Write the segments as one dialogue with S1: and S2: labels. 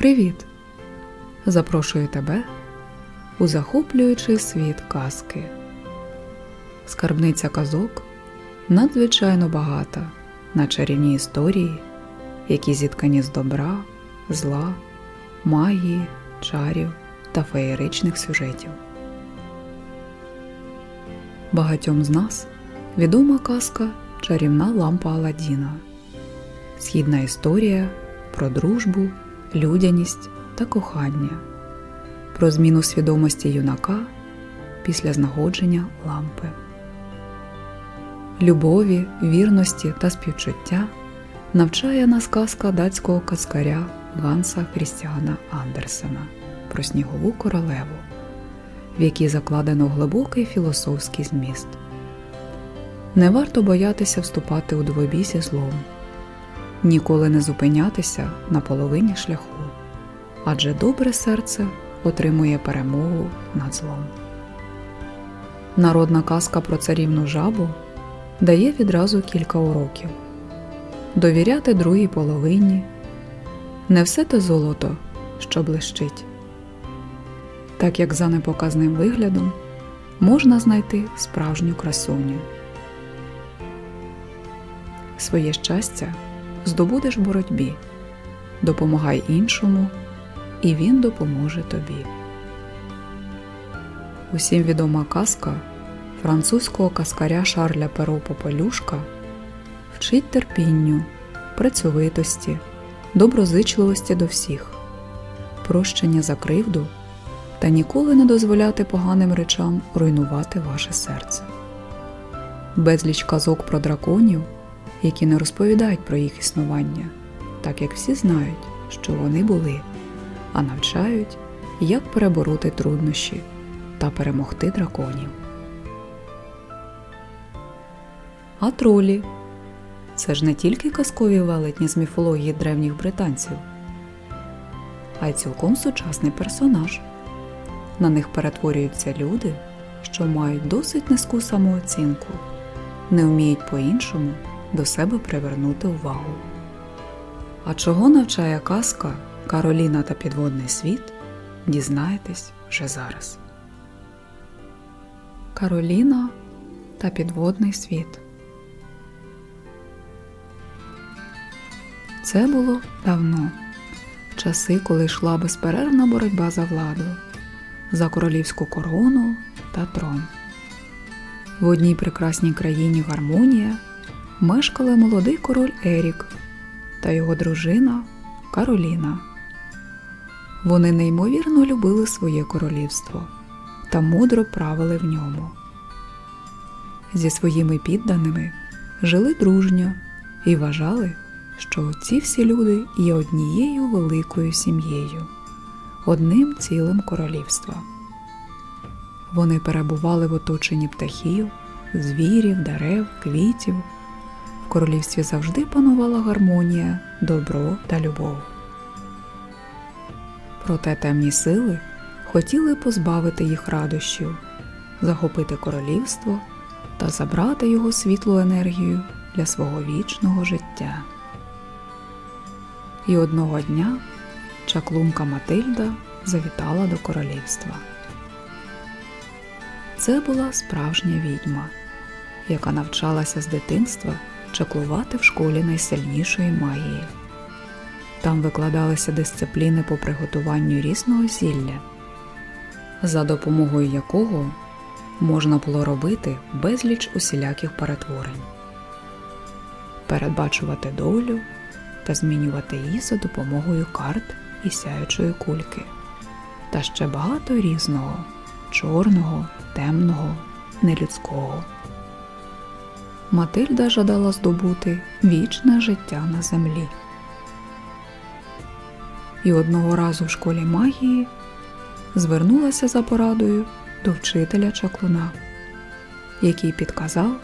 S1: Привіт! Запрошую тебе у захоплюючий світ казки. Скарбниця казок надзвичайно багата на чарівні історії, які зіткані з добра, зла, магії, чарів та феєричних сюжетів. Багатьом з нас відома казка Чарівна лампа Аладдіна. Східна історія про дружбу, людяність та кохання, про зміну свідомості юнака після знаходження лампи. Любові, вірності та співчуття навчає нас казка датського казкаря Ганса Крістіана Андерсена про снігову королеву, в якій закладено глибокий філософський зміст. Не варто боятися вступати у двобій зі злом, ніколи не зупинятися на половині шляху, адже добре серце отримує перемогу над злом. Народна казка про царівну жабу дає відразу кілька уроків довіряти другій половині, не все те золото, що блищить. Так як за непоказним виглядом можна знайти справжню красуню. Своє щастя здобудеш в боротьбі, допомагай іншому, і він допоможе тобі. Усім відома казка французького каскаря Шарля Перо Попелюшка вчить терпінню, працьовитості, доброзичливості до всіх, прощення за кривду та ніколи не дозволяти поганим речам руйнувати ваше серце. Безліч казок про драконів, які не розповідають про їх існування, так як всі знають, що вони були, а навчають, як перебороти труднощі та перемогти драконів. А тролі це ж не тільки казкові велетні з міфології древніх британців, а й цілком сучасний персонаж. На них перетворюються люди, що мають досить низьку самооцінку, не вміють по-іншому до себе привернути увагу. А чого навчає казка Кароліна та підводний світ, дізнаєтесь вже зараз. Кароліна та підводний світ. Це було давно, часи, коли йшла безперервна боротьба за владу, за королівську корону та трон. В одній прекрасній країні Гармонія мешкали молодий король Ерік та його дружина Кароліна. Вони неймовірно любили своє королівство та мудро правили в ньому. Зі своїми підданими жили дружньо і вважали, що ці всі люди є однією великою сім'єю, одним цілим королівства. Вони перебували в оточенні птахів, звірів, дерев, квітів. Королівстві завжди панувала гармонія, добро та любов. Проте темні сили хотіли позбавити їх радощів, захопити королівство та забрати його світлу енергію для свого вічного життя. І одного дня чаклунка Матильда завітала до королівства. Це була справжня відьма, яка навчалася з дитинства чаклувати в школі найсильнішої магії. Там викладалися дисципліни по приготуванню різного зілля, за допомогою якого можна було робити безліч усіляких перетворень, передбачувати долю та змінювати її за допомогою карт і сяючої кульки, та ще багато різного чорного, темного, нелюдського. Матильда жадала здобути вічне життя на землі. І одного разу в школі магії звернулася за порадою до вчителя чаклуна, який підказав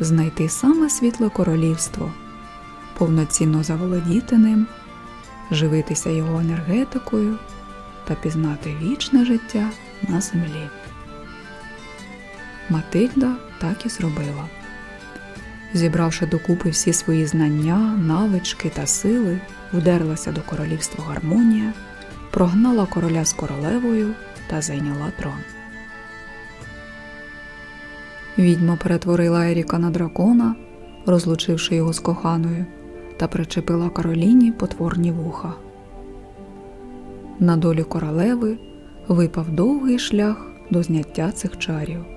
S1: знайти саме світле королівство, повноцінно заволодіти ним, живитися його енергетикою та пізнати вічне життя на землі. Матильда так і зробила. Зібравши докупи всі свої знання, навички та сили, вдерлася до королівства гармонія прогнала короля з королевою та зайняла трон. Відьма перетворила Еріка на дракона, розлучивши його з коханою, та причепила Кароліні потворні вуха. На долю королеви випав довгий шлях до зняття цих чарів.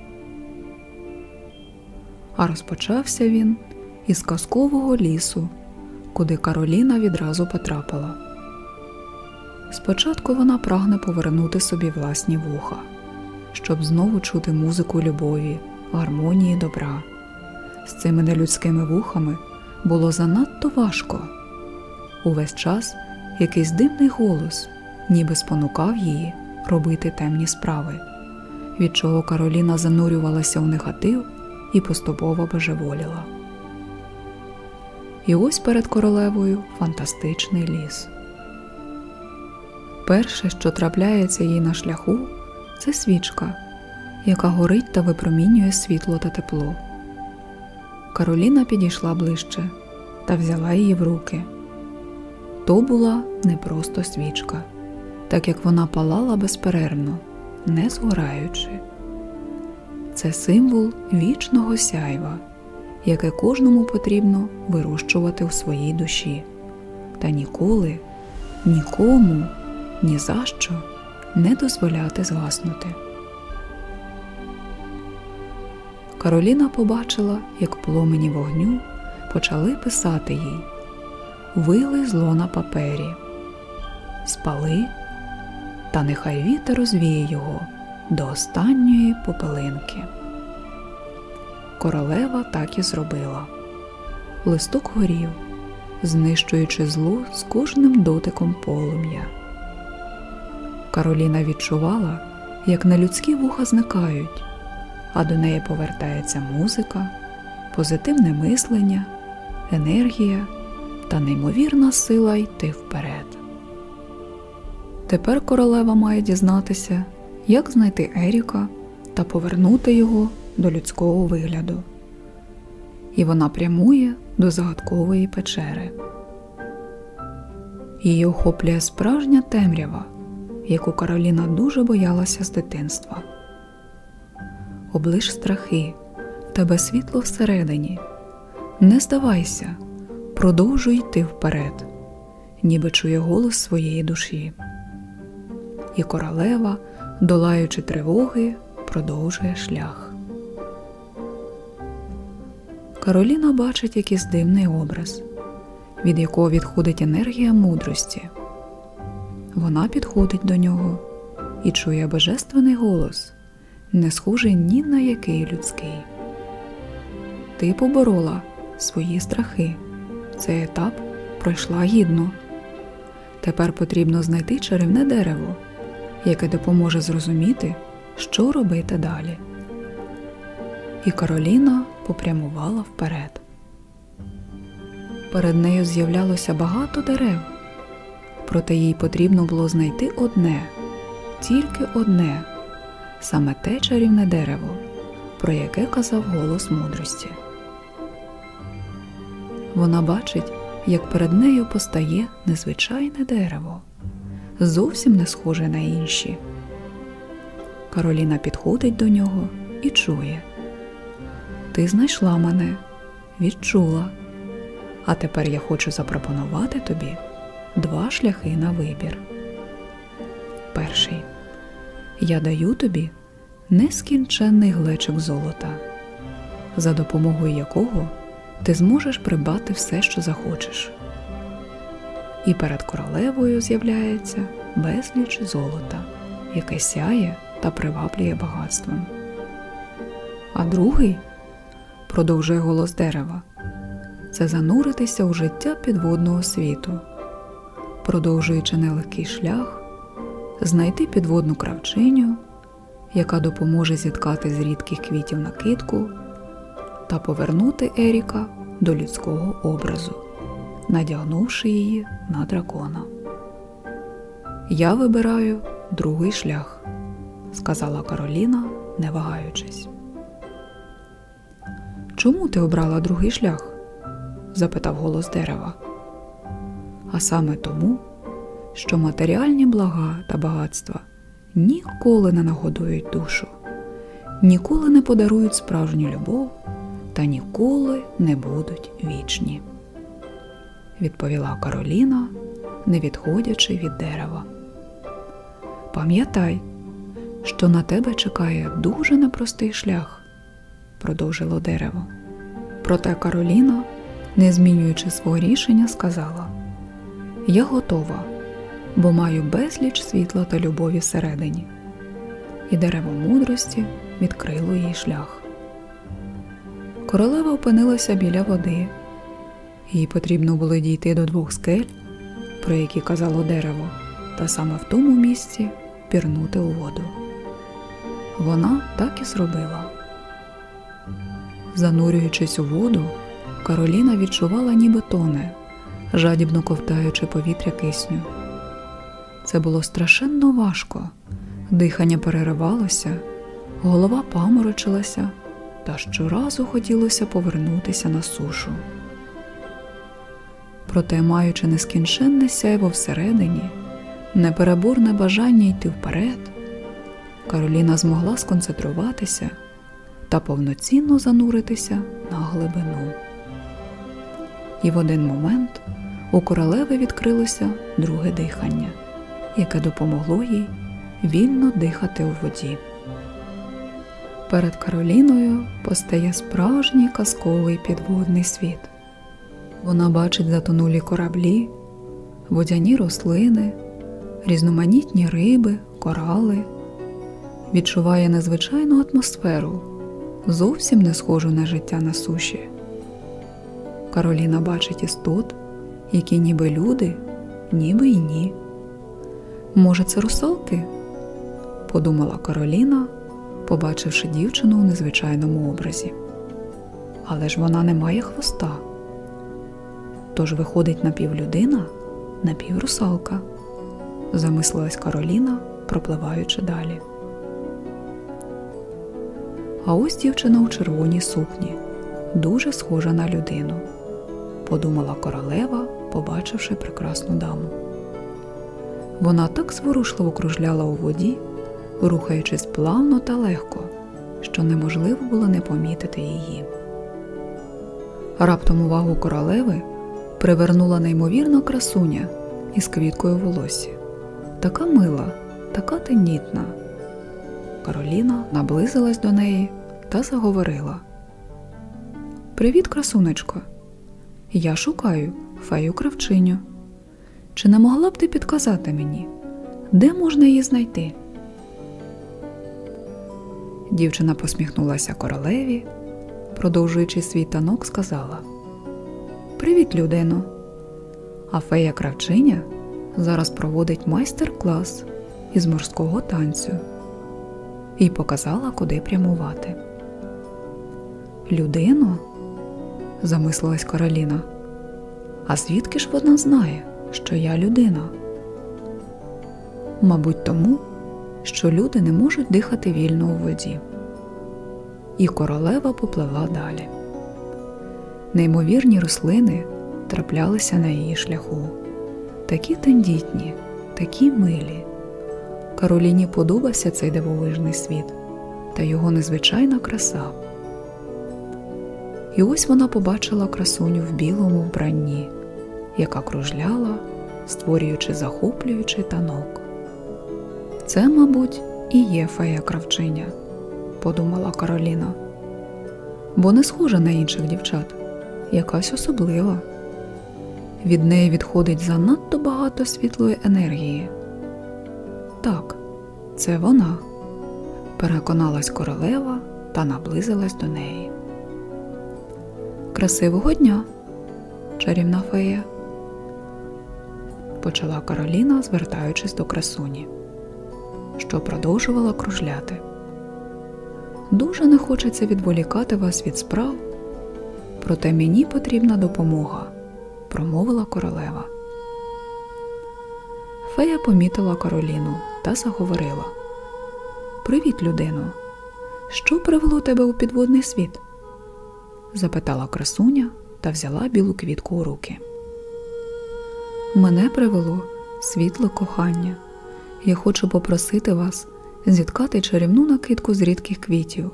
S1: А розпочався він із казкового лісу, куди Кароліна відразу потрапила. Спочатку вона прагне повернути собі власні вуха, щоб знову чути музику любові, гармонії добра. З цими нелюдськими вухами було занадто важко. Увесь час якийсь дивний голос, ніби спонукав її робити темні справи, від чого Кароліна занурювалася у негатив і поступово божеволіла. І ось перед королевою фантастичний ліс. Перше, що трапляється їй на шляху, це свічка, яка горить та випромінює світло та тепло. Кароліна підійшла ближче та взяла її в руки. То була не просто свічка, так як вона палала безперервно, не згораючи. Це символ вічного сяйва, яке кожному потрібно вирощувати в своїй душі, та ніколи, нікому, ні за що не дозволяти згаснути. Кароліна побачила, як пломені вогню почали писати їй. Вили зло на папері, спали, та нехай вітер розвіє його до останньої попелинки. Королева так і зробила. Листок горів, знищуючи зло з кожним дотиком полум'я. Кароліна відчувала, як нелюдські вуха зникають, а до неї повертається музика, позитивне мислення, енергія та неймовірна сила йти вперед. Тепер королева має дізнатися, як знайти Еріка та повернути його до людського вигляду. І вона прямує до загадкової печери. Її охоплює справжня темрява, яку Кароліна дуже боялася з дитинства. Облиш страхи, тебе світло всередині. Не здавайся, продовжуй йти вперед, ніби чує голос своєї душі. І королева, долаючи тривоги, продовжує шлях. Кароліна бачить якийсь дивний образ, від якого відходить енергія мудрості. Вона підходить до нього і чує божественний голос, не схожий ні на який людський. Ти поборола свої страхи. Цей етап пройшла гідно. Тепер потрібно знайти чарівне дерево, яке допоможе зрозуміти, що робити далі. І Кароліна попрямувала вперед. Перед нею з'являлося багато дерев, проте їй потрібно було знайти одне, тільки одне, саме те чарівне дерево, про яке казав голос мудрості. Вона бачить, як перед нею постає незвичайне дерево, зовсім не схоже на інші. Кароліна підходить до нього і чує. Ти знайшла мене, відчула. А тепер я хочу запропонувати тобі два шляхи на вибір. Перший. Я даю тобі нескінченний глечик золота, за допомогою якого ти зможеш придбати все, що захочеш. І перед королевою з'являється безліч золота, яке сяє та приваблює багатством. А другий продовжує голос дерева. Це зануритися у життя підводного світу, продовжуючи нелегкий шлях, знайти підводну кравчиню, яка допоможе зіткати з рідких квітів накидку та повернути Еріка до людського образу, надягнувши її на дракона. Я вибираю другий шлях, сказала Кароліна, не вагаючись. Чому ти обрала другий шлях? запитав голос дерева. А саме тому, що матеріальні блага та багатства ніколи не нагодують душу, ніколи не подарують справжню любов та ніколи не будуть вічні, відповіла Кароліна, не відходячи від дерева. Пам'ятай, що на тебе чекає дуже непростий шлях, продовжило дерево. Проте Кароліна, не змінюючи свого рішення, сказала: Я готова, бо маю безліч світла та любові всередині. І дерево мудрості відкрило їй шлях. Королева опинилася біля води. Їй потрібно було дійти до двох скель, про які казало дерево, та саме в тому місці пірнути у воду. Вона так і зробила. Занурюючись у воду, Кароліна відчувала, ніби тоне, жадібно ковтаючи повітря кисню. Це було страшенно важко, дихання переривалося, голова паморочилася, та щоразу хотілося повернутися на сушу. Проте, маючи нескінченне сяйво всередині, непереборне бажання йти вперед, Кароліна змогла сконцентруватися та повноцінно зануритися на глибину. І в один момент у королеви відкрилося друге дихання, яке допомогло їй вільно дихати у воді. Перед Кароліною постає справжній казковий підводний світ. Вона бачить затонулі кораблі, водяні рослини, різноманітні риби, корали, відчуває незвичайну атмосферу, зовсім не схожу на життя на суші. Кароліна бачить істот, які ніби люди, ніби й ні. Може, це русалки? подумала Кароліна, побачивши дівчину у незвичайному образі. Але ж вона не має хвоста. Тож виходить напівлюдина, напіврусалка, замислилась Кароліна, пропливаючи далі. А ось дівчина у червоній сукні, дуже схожа на людину, подумала королева, побачивши прекрасну даму. Вона так зворушливо кружляла у воді, рухаючись плавно та легко, що неможливо було не помітити її. Раптом увагу королеви привернула неймовірна красуня із квіткою волосі. Така мила, така тенітна. Кароліна наблизилась до неї та заговорила: Привіт, красунечко! Я шукаю фею кравчиню. Чи не могла б ти підказати мені, де можна її знайти? Дівчина посміхнулася королеві, продовжуючи свій танок, сказала: Привіт, людино! А фея кравчиня зараз проводить майстер-клас із морського танцю і показала, куди прямувати. Людино, замислилась Кароліна, а звідки ж вона знає, що я людина? Мабуть, тому, що люди не можуть дихати вільно у воді. І королева попливла далі. Неймовірні рослини траплялися на її шляху, такі тендітні, такі милі. Кароліні подобався цей дивовижний світ та його незвичайна краса. І ось вона побачила красуню в білому вбранні, яка кружляла, створюючи захоплюючий танок. Це, мабуть, і є фея кравчиня, подумала Кароліна, бо не схожа на інших дівчат, якась особлива. Від неї відходить занадто багато світлої енергії. Так, це вона, переконалась королева та наблизилась до неї. Красивого дня, чарівна фея, почала Кароліна, звертаючись до красуні, що продовжувала кружляти. Дуже не хочеться відволікати вас від справ, проте мені потрібна допомога, промовила королева. Фея помітила Кароліну та заговорила: Привіт, людино! Що привело тебе у підводний світ? запитала красуня та взяла білу квітку у руки. Мене привело світле кохання, я хочу попросити вас зіткати чарівну накидку з рідких квітів,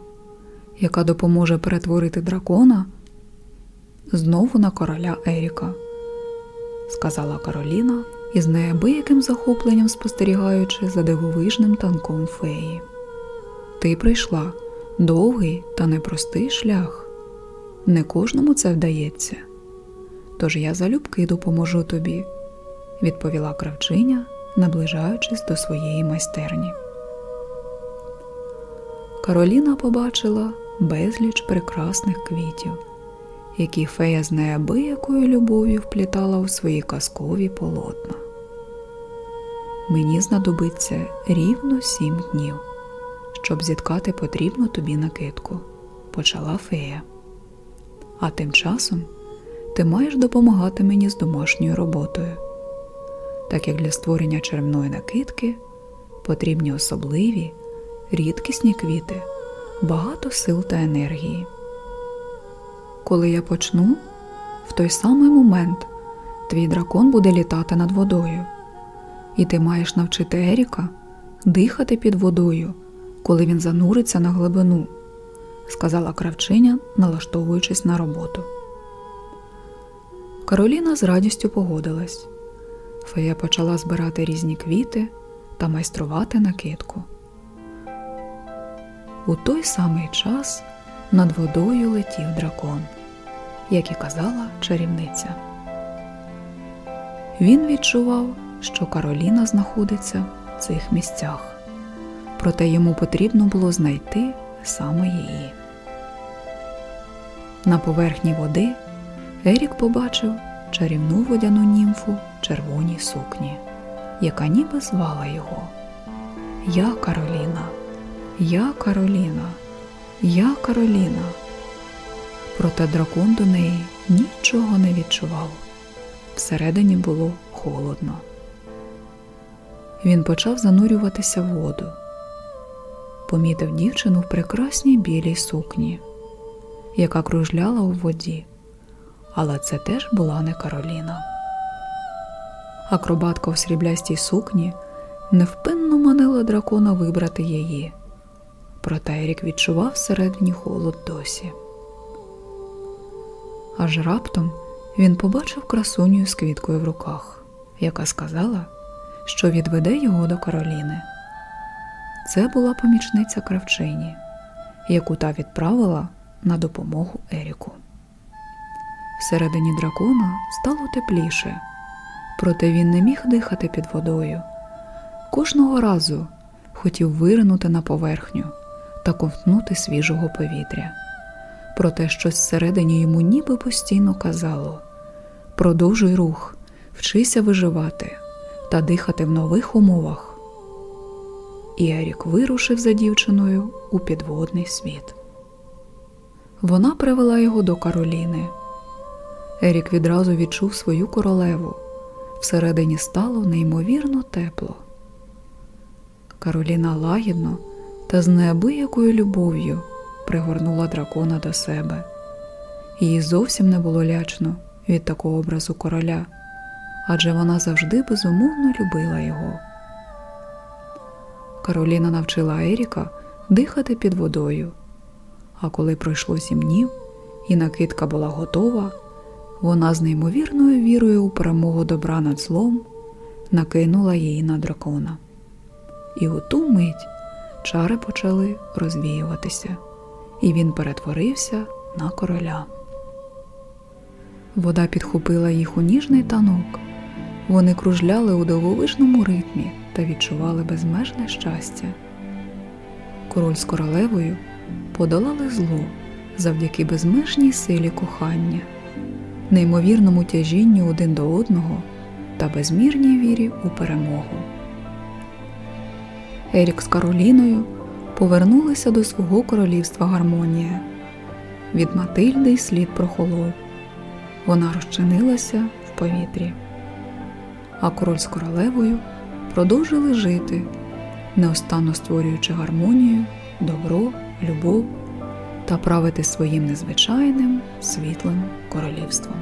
S1: яка допоможе перетворити дракона знову на короля Еріка, сказала Кароліна із неабияким захопленням спостерігаючи за дивовижним танком феї. Ти прийшла довгий та непростий шлях. Не кожному це вдається. Тож я залюбки допоможу тобі, відповіла кравчиня, наближаючись до своєї майстерні. Кароліна побачила безліч прекрасних квітів, які фея з неабиякою любов'ю вплітала у свої казкові полотна. Мені знадобиться рівно сім днів, щоб зіткати потрібну тобі накидку, почала фея. А тим часом ти маєш допомагати мені з домашньою роботою, так як для створення червної накидки потрібні особливі, рідкісні квіти, багато сил та енергії. Коли я почну, в той самий момент твій дракон буде літати над водою, і ти маєш навчити Еріка дихати під водою, коли він зануриться на глибину, сказала кравчиня, налаштовуючись на роботу. Кароліна з радістю погодилась. Фея почала збирати різні квіти та майструвати накидку. У той самий час над водою летів дракон, як і казала чарівниця. Він відчував, що Кароліна знаходиться в цих місцях, проте йому потрібно було знайти саме її. На поверхні води Ерік побачив чарівну водяну німфу в червоній сукні, яка ніби звала його. Я Кароліна, я Кароліна, я Кароліна. Проте дракон до неї нічого не відчував. Всередині було холодно. Він почав занурюватися в воду. Помітив дівчину в прекрасній білій сукні, яка кружляла у воді але це теж була не Кароліна. Акробатка у сріблястій сукні невпинно манила дракона вибрати її, проте Ерік відчував всередині холод досі. Аж раптом він побачив красуню з квіткою в руках, яка сказала, що відведе його до Кароліни. Це була помічниця кравчині, яку та відправила на допомогу Еріку. Всередині дракона стало тепліше, проте він не міг дихати під водою. Кожного разу хотів виринути на поверхню та ковтнути свіжого повітря. Проте щось всередині йому ніби постійно казало продовжуй рух, вчися виживати та дихати в нових умовах. І Ерік вирушив за дівчиною у підводний світ. Вона привела його до Кароліни. Ерік відразу відчув свою королеву. Всередині стало неймовірно тепло. Кароліна лагідно та з неабиякою любов'ю пригорнула дракона до себе. Їй зовсім не було лячно від такого образу короля, адже вона завжди безумовно любила його. Кароліна навчила Еріка дихати під водою, а коли пройшло сім днів і накидка була готова. Вона з неймовірною вірою у перемогу добра над злом накинула її на дракона. І у ту мить чари почали розвіюватися, і він перетворився на короля. Вода підхопила їх у ніжний танок. Вони кружляли у дивовижному ритмі та відчували безмежне щастя. Король з королевою подолали зло завдяки безмежній силі кохання неймовірному тяжінню один до одного та безмірній вірі у перемогу. Ерік з Кароліною повернулися до свого королівства гармонія. Від Матильди й слід прохолов. Вона розчинилася в повітрі, а король з королевою продовжили жити, неостанно створюючи гармонію, добро, любов та правити своїм незвичайним світлим королівством.